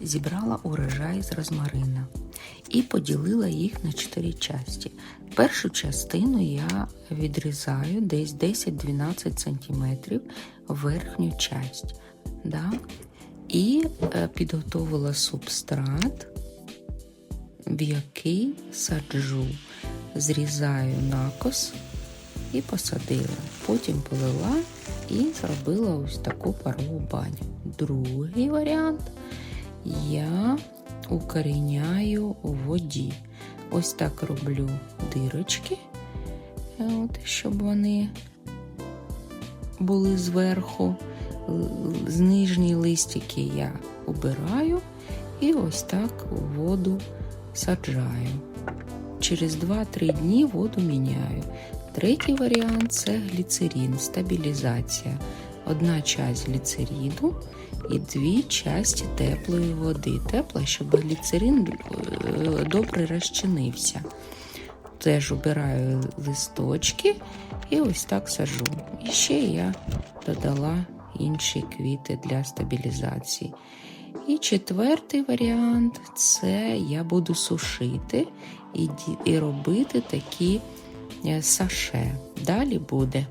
зібрала урожай з розмарина і поділила їх на чотири часті. Першу частину я відрізаю десь 10-12 см верхню часть. Да? І е, підготовила субстрат, в який саджу, зрізаю накос і посадила. Потім полила і зробила ось таку парову баню. Другий варіант я укоріняю у воді. Ось так роблю дирочки, е, от, щоб вони були зверху. З нижні листики я убираю і ось так у воду саджаю. Через 2-3 дні воду міняю. Третій варіант це гліцерин, стабілізація. Одна часть гліцерину і дві часті теплої води. Тепла, щоб гліцерин е, добре розчинився. Теж обираю листочки і ось так сажу. І ще я додала інші квіти для стабілізації. І четвертий варіант це я буду сушити і, і робити такі е, саше. Далі буде.